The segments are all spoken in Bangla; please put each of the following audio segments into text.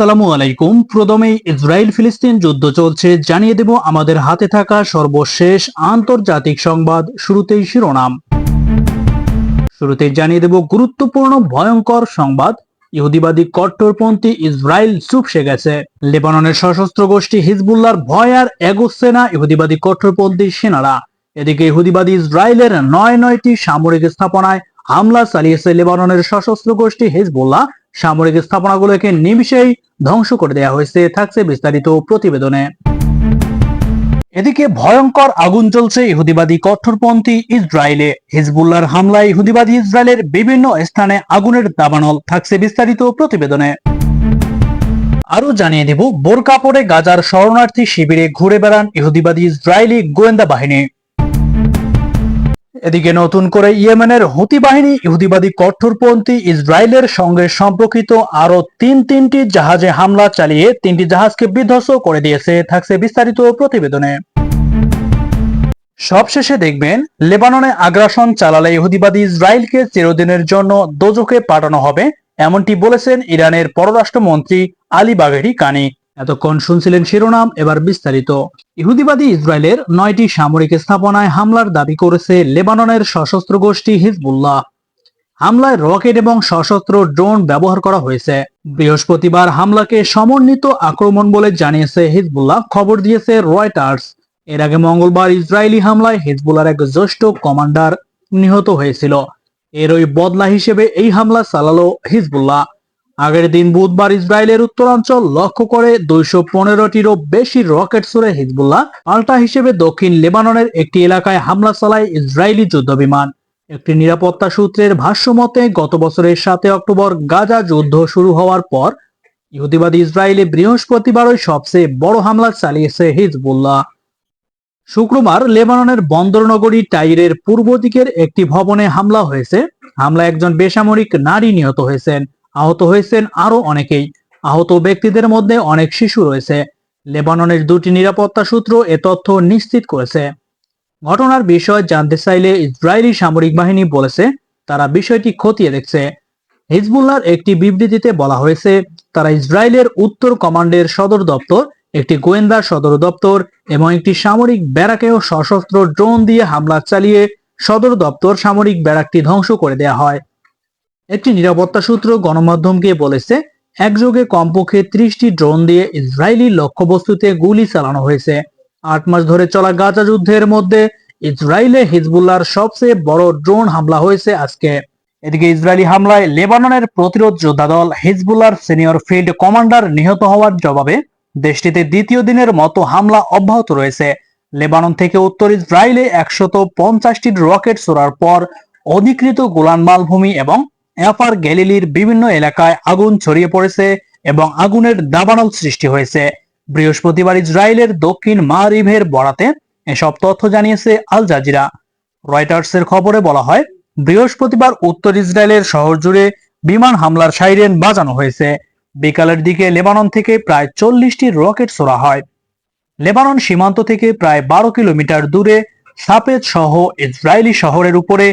আসসালামু আলাইকুম। প্রথমেই ইসরায়েল ফিলিস্তিন যুদ্ধ চলছে। জানিয়ে দেব আমাদের হাতে থাকা সর্বশেষ আন্তর্জাতিক সংবাদ শুরুতেই শিরোনাম। শুরুতেই জানিয়ে দেব গুরুত্বপূর্ণ ভয়ঙ্কর সংবাদ। ইহুদিবাদী কট্টরপন্থী ইসরায়েল চুপসে গেছে। লেবাননের সশস্ত্র গোষ্ঠী হিজবুল্লার ভয় আর এগোচ্ছে না ইহুদিবাদী কট্টরপন্থী সেনারা। এদিকে ইহুদিবাদী ইসরায়েলের নয় নয়টি সামরিক স্থাপনায় হামলা চালিয়েছে লেবাননের সশস্ত্র গোষ্ঠী হিজবুল্লাহ। সামরিক স্থাপনাগুলোকে নিমিশেই ধ্বংস করে দেওয়া হয়েছে, থাকছে বিস্তারিত প্রতিবেদনে। এদিকে ভয়ঙ্কর আগুন চলছে ইহুদিবাদী কঠোরপন্থী ইসরায়েলে। হিজবুল্লাহর হামলায় ইহুদিবাদী ইসরায়েলের বিভিন্ন স্থানে আগুনের দাবানল, থাকছে বিস্তারিত প্রতিবেদনে। আরও জানিয়ে দেব, বোরকা পরে গাজার শরণার্থী শিবিরে ঘুরে বেড়ান ইহুদিবাদী ইসরায়েলি গোয়েন্দা বাহিনী। এদিকে নতুন করে ইয়েমেনের হুতি বাহিনী, ইহুদিবাদী কঠোরপন্থী ইসরায়েলের সঙ্গে সম্পর্কিত আরও তিন তিনটি জাহাজে হামলা চালিয়ে তিনটি জাহাজকে বিধ্বস্ত করে দিয়েছে, থাকছে বিস্তারিত প্রতিবেদনে। সবশেষে দেখবেন, লেবাননে আগ্রাসন চালালে ইহুদিবাদী ইসরায়েলকে চিরদিনের জন্য দোজকে পাঠানো হবে, এমনটি বলেছেন ইরানের পররাষ্ট্রমন্ত্রী আলী বাঘেরি কানি। এতক্ষণ শুনছিলেন শিরোনাম, এবার বিস্তারিত। ইহুদিবাদী ইসরায়েলের নয়টি সামরিক স্থাপনায় হামলার দাবি করেছে লেবাননের সশস্ত্র গোষ্ঠী হিজবুল্লাহ। হামলায় রকেট এবং সশস্ত্র ড্রোন ব্যবহার করা হয়েছে। বৃহস্পতিবার হামলাকে সমন্বিত আক্রমণ বলে জানিয়েছে হিজবুল্লাহ। খবর দিয়েছে রয়টার্স। এর আগে মঙ্গলবার ইসরায়েলি হামলায় হিজবুল্লার এক জ্যেষ্ঠ কমান্ডার নিহত হয়েছিল। এর ওই বদলা হিসেবে এই হামলা চালালো হিজবুল্লাহ। আগের দিন বুধবার ইসরায়েলের উত্তরাঞ্চল লক্ষ্য করে দুইশো পনেরোটিরও বেশি রকেট ছুড়ে হিজবুল্লাহ পাল্টা হিসেবে দক্ষিণ লেবাননের একটি এলাকায় হামলা চালায় ইসরায়েলি যুদ্ধবিমান। একটি নিরাপত্তা সূত্রের ভাষ্য মতে, গত বছরের সাতে অক্টোবর গাজা যুদ্ধ শুরু হওয়ার পর ইহুদিবাদী ইসরায়েলে বৃহস্পতিবারই সবচেয়ে বড় হামলা চালিয়েছে হিজবুল্লাহ। শুক্রবার লেবাননের বন্দরনগরী টাইরের পূর্ব দিকের একটি ভবনে হামলা হয়েছে। হামলা একজন বেসামরিক নারী নিহত হয়েছেন। আহত হয়েছেন আরও অনেকেই। আহত ব্যক্তিদের মধ্যে অনেক শিশু রয়েছে। লেবাননের দুটি নিরাপত্তা সূত্র এ তথ্য নিশ্চিত করেছে। ঘটনার বিষয় জানতে চাইলে ইসরায়েলি সামরিক বাহিনী বলেছে, তারা বিষয়টি খতিয়ে দেখছে। হিজবুল্লাহর একটি বিবৃতিতে বলা হয়েছে, তারা ইসরায়েলের উত্তর কমান্ডের সদর দপ্তর, একটি গোয়েন্দা সদর দপ্তর এবং একটি সামরিক ব্যারাকেও সশস্ত্র ড্রোন দিয়ে হামলা চালিয়ে সদর দপ্তর সামরিক ব্যারাকটি ধ্বংস করে দেয়া হয়। একটি নিরাপত্তা সূত্র গণমাধ্যমকে বলেছে একযোগে কমপক্ষে ত্রিশটি ড্রোন দিয়ে ইসরায়েলি লক্ষ্যবস্তুতে গুলি চালানো হয়েছে। আট মাস ধরে চলা গাজা যুদ্ধের মধ্যে ইসরায়েলে হিজবুল্লাহর সবচেয়ে বড় ড্রোন হামলা হয়েছে আজকে। এদিকে ইসরায়েলি হামলায় লেবাননের প্রতিরোধ যোদ্ধা দল হিজবুল্লাহর সিনিয়র ফিল্ড কমান্ডার নিহত হওয়ার জবাবে দেশটিতে দ্বিতীয় দিনের মতো হামলা অব্যাহত রয়েছে। লেবানন থেকে উত্তর ইসরায়েলে একশত পঞ্চাশটি রকেট ছোড়ার পর অধিকৃত গোলান মালভূমি এবং এফার গ্যালিলির বিভিন্ন এলাকায় আগুন ছড়িয়ে পড়েছে এবং আগুনের দাবানল সৃষ্টি হয়েছে। বৃহস্পতিবার ইসরায়েলের দক্ষিণ মারিভের বরাতে এসব তথ্য জানিয়েছে আল জাজিরা। রয়টার্সের খবরে বলা হয়, বৃহস্পতিবার উত্তর ইসরায়েলের শহর জুড়ে বিমান হামলার সাইরেন বাজানো হয়েছে। বিকালের দিকে লেবানন থেকে প্রায় চল্লিশটি রকেট ছোড়া হয়। লেবানন সীমান্ত থেকে প্রায় বারো কিলোমিটার দূরে সাপেদ সহ ইসরায়েলি শহরের উপরে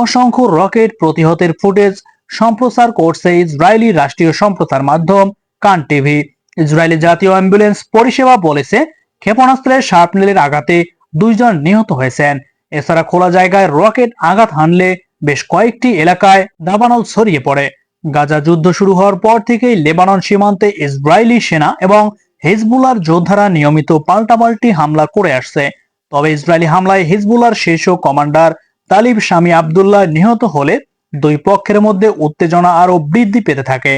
অসংখ্য রকেট প্রতিহতের ফুটেজ সম্প্রচার করছে ইসরায়েলি রাষ্ট্রীয় সম্প্রচার মাধ্যম কান টিভি। ইসরায়েলি জাতীয় অ্যাম্বুলেন্স পরিষেবা বলেছে, ক্ষেপণাস্ত্রের শার্পনেলের আঘাতে দুইজন নিহত হয়েছেন। এছাড়া খোলা জায়গায় রকেট আঘাত হানলে বেশ কয়েকটি এলাকায় দাবানল ছড়িয়ে পড়ে। গাজা যুদ্ধ শুরু হওয়ার পর থেকেই লেবানন সীমান্তে ইসরায়েলি সেনা এবং হিজবুলার যোদ্ধারা নিয়মিত পাল্টাপাল্টি হামলা করে আসছে। তবে ইসরায়েলি হামলায় হিজবুলার শীর্ষ কমান্ডার তালিব স্বামী আবদুল্লাহ নিহত হলে দুই পক্ষের মধ্যে উত্তেজনা আরও বৃদ্ধি পেতে থাকে।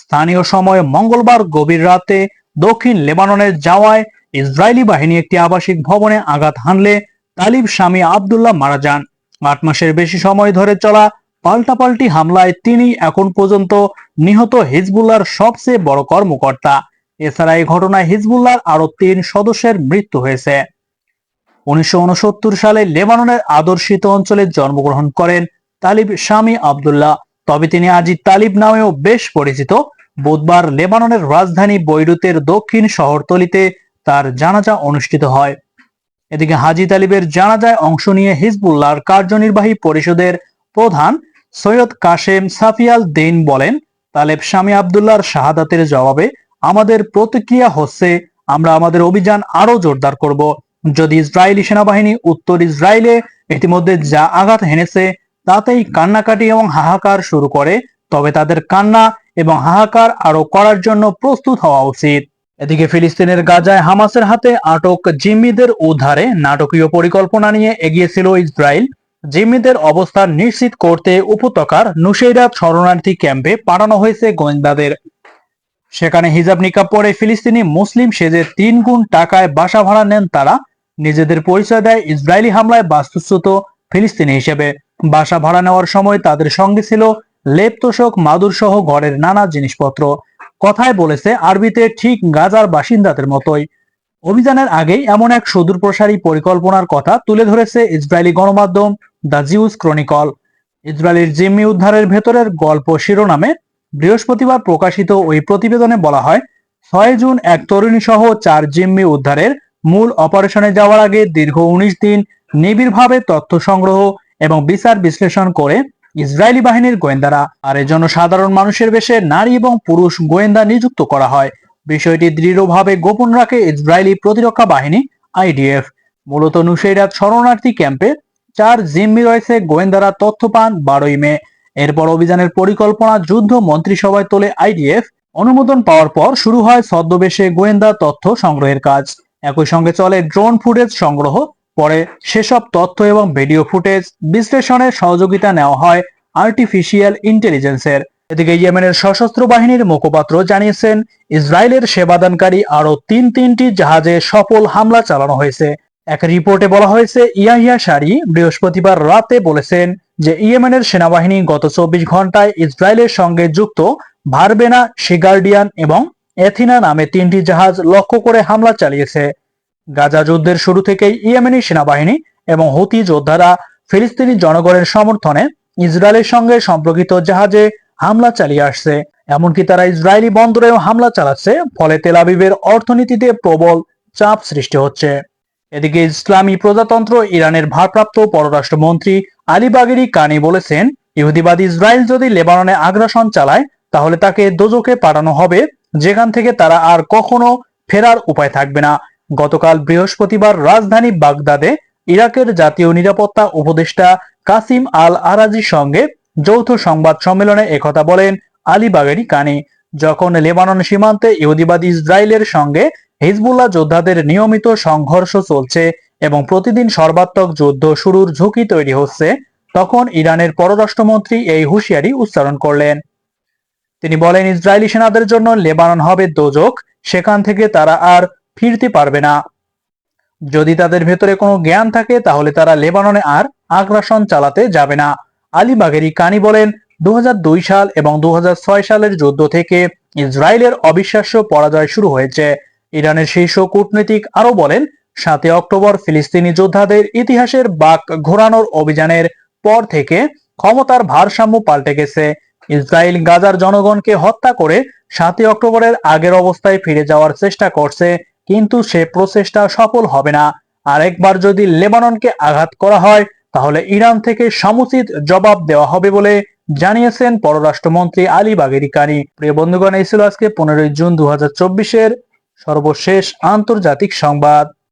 স্থানীয় সময় মঙ্গলবার গভীর রাতে দক্ষিণ লেবাননের যাওয়ায় ইসরায়েলি বাহিনী একটি আবাসিক ভবনে আঘাত হানলে তালিব স্বামী আবদুল্লাহ মারা যান। আট মাসের বেশি সময় ধরে চলা পাল্টাপাল্টি হামলায় তিনি এখন পর্যন্ত নিহত হিজবুল্লার সবচেয়ে বড় কর্মকর্তা। এছাড়া এই ঘটনায় হিজবুল্লার আরও তিন সদস্যের মৃত্যু হয়েছে। উনিশশো উনসত্তর সালে লেবাননের আদর্শিত অঞ্চলে জন্মগ্রহণ করেন তালিব স্বামী আবদুল্লাহ। তবে তিনি আজি তালিব নামেও বেশ পরিচিত। বুধবার লেবাননের রাজধানী বৈরুতের দক্ষিণ শহরতলিতে তার জানাজা অনুষ্ঠিত হয়। এদিকে হাজি তালিবের জানাজায় অংশ নিয়ে হিজবুল্লাহর কার্যনির্বাহী পরিষদের প্রধান সৈয়দ কাশেম সাফিয়াল দিন বলেন, তালেব স্বামী আবদুল্লাহর শাহাদাতের জবাবে, আমাদের প্রতিক্রিয়া হচ্ছে, আমরা আমাদের অভিযান আরও জোরদার করব। যদি ইসরায়েলি সেনাবাহিনী উত্তর ইসরায়েলে ইতিমধ্যে যা আঘাত হেনেছে তাতেই কান্নাকাটি এবং হাহাকার শুরু করে, তবে তাদের কান্না এবং হাহাকার আরও করার জন্য প্রস্তুত হওয়া উচিত। এদিকে ফিলিস্তিনের গাজায় হামাসের হাতে আটক জিম্মিদের উদ্ধারে নাটকীয় পরিকল্পনা নিয়ে এগিয়েছিল ইসরায়েল। জিম্মিদের অবস্থান নিশ্চিত করতে উপত্যকার নুসেইরাত শরণার্থী ক্যাম্পে পাঠানো হয়েছে গোয়েন্দাদের। সেখানে হিজাব নিকাব পরে ফিলিস্তিনি মুসলিম সেজে তিন গুণ টাকায় বাসা ভাড়া নেন তারা। নিজেদের পরিচয় দেয় ইসরায়েলি হামলায় বাস্তুচ্যুত ফিলিস্তিনি হিসেবে বাসা ভাড়া নেওয়ার সময় তাদের সঙ্গে ছিল লেপ তোষক মাদুর সহ ঘরের নানা জিনিসপত্র। কথায় বলেছে, আরবিতে ঠিক গাজার বাসিন্দাদের মতোই। অভিযানের আগেই এমন এক সুদূর প্রসারী পরিকল্পনার কথা তুলে ধরেছে ইসরায়েলি গণমাধ্যম দ্য জিউস ক্রনিকল। ইসরায়েলের জিম্মি উদ্ধারের ভেতরের গল্প শিরোনামে বৃহস্পতিবার প্রকাশিত ওই প্রতিবেদনে বলা হয়, ছয় জুন এক তরুণী সহ চার জিম্মি উদ্ধারের মূল অপারেশনে যাওয়ার আগে দীর্ঘ উনিশ দিন নিবিড়ভাবে তথ্য সংগ্রহ এবং বিচার বিশ্লেষণ করে ইসরায়েলি বাহিনীর গোয়েন্দারা আর এজন্য সাধারণ মানুষের বেশে নারী এবং পুরুষ গোয়েন্দা নিযুক্ত করা হয়। বিষয়টি দৃঢ়ভাবে গোপন রাখে ইসরায়েলি প্রতিরক্ষা বাহিনী, আইডিএফ। মূলত নুসেইরাত শরণার্থী ক্যাম্পে চার জিম্মি রয়েছে গোয়েন্দারা তথ্য পান বারোই মে। এরপর অভিযানের পরিকল্পনা যুদ্ধ মন্ত্রিসভায় তোলে আইডিএফ। অনুমোদন পাওয়ার পর শুরু হয় ছদ্মবেশে গোয়েন্দা তথ্য সংগ্রহের কাজ। একই সঙ্গে চলে ড্রোন ফুটেজ সংগ্রহ পরে সেসব তথ্য এবং ভিডিও ফুটেজ বিশ্লেষণের সহযোগিতা নেওয়া হয় আর্টিফিশিয়াল ইন্টেলিজেন্সের। এদিকে ইয়েমেনের সশস্ত্র বাহিনীর মুখপাত্র জানিয়েছেন, ইসরায়েলের সেবাদানকারী আরও তিন তিনটি জাহাজে সফল হামলা চালানো হয়েছে। এক রিপোর্টে বলা হয়েছে, ইয়াহিয়া সারি বৃহস্পতিবার রাতে বলেছেন যে ইয়েমেনের সেনাবাহিনী গত চব্বিশ ঘন্টায় ইসরায়েলের সঙ্গে যুক্ত ভারবেনা, শিগার্ডিয়ান এবং এথিনা নামে তিনটি জাহাজ লক্ষ্য করে হামলা চালিয়েছে। গাজা যুদ্ধের শুরু থেকেই ইয়েমেনি সেনাবাহিনী এবং হতি যোদ্ধারা ফিলিস্তিনি জনগণের সমর্থনে ইসরায়েলের সঙ্গে সম্পর্কিত জাহাজে হামলা চালিয়ে আসছে। এমনকি তারা ইসরায়েলি বন্দরেও হামলা চালাচ্ছে, ফলে তেলাবিবের অর্থনীতিতে প্রবল চাপ সৃষ্টি হচ্ছে। এদিকে ইসলামী প্রজাতন্ত্র ইরানের ভারপ্রাপ্ত পররাষ্ট্রমন্ত্রী আলী বাগেরি কানি বলেছেন, ইহুদিবাদ ইসরায়েল যদি লেবাননে আগ্রাসন চালায়, তাহলে তাকে দোজকে পাঠানো হবে, যেখান থেকে তারা আর কখনো ফেরার উপায় থাকবে না। গতকাল বৃহস্পতিবার রাজধানী বাগদাদে ইরাকের জাতীয় নিরাপত্তা উপদেষ্টা কাসিম আল আরাজির সঙ্গে যৌথ সংবাদ সম্মেলনে একথা বলেন আলী বাগেরি কানি, যখন লেবানন সীমান্তে ইহুদিবাদ ইসরায়েলের সঙ্গে হিজবুল্লাহ যোদ্ধাদের নিয়মিত সংঘর্ষ চলছে এবং প্রতিদিন সর্বাত্মক যুদ্ধ শুরুর ঝুঁকি তৈরি হচ্ছে, তখন ইরানের পররাষ্ট্রমন্ত্রী এই হুঁশিয়ারি উচ্চারণ করলেন। তিনি বলেন, ইসরায়েলি সেনাদের জন্য লেবানন হবে দোজক, সেখান থেকে তারা আর ফিরতে পারবে না। যদি তাদের ভেতরে কোনো জ্ঞান থাকে, তাহলে তারা লেবাননে আর আগ্রাসন চালাতে যাবে না। আলী বাগেরি কানি বলেন দু সাল এবং দু সালের যুদ্ধ থেকে ইসরায়েলের অবিশ্বাস্য পরাজয় শুরু হয়েছে। ইরানের শীর্ষ কূটনীতিক আরও বলেন, সাতই অক্টোবর ফিলিস্তিনি যোদ্ধাদের ইতিহাসের বাক ঘোরানোর অভিযানের পর থেকে ক্ষমতার ভারসাম্য পাল্টে গেছে। ইসরায়েল গাজার জনগণকে হত্যা করে সাতই অক্টোবরের আগের অবস্থায় ফিরে যাওয়ার চেষ্টা করছে। কিন্তু সে প্রচেষ্টা সফল হবে না। আর একবার যদি লেবাননকে আঘাত করা হয়, তাহলে ইরান থেকে সমুচিত জবাব দেওয়া হবে বলে জানিয়েছেন পররাষ্ট্রমন্ত্রী আলী বাগেরি কানি। প্রিয় বন্ধুগণ, এই ছিল আজকে পনেরোই জুন দু হাজার সর্বশেষ আন্তর্জাতিক সংবাদ।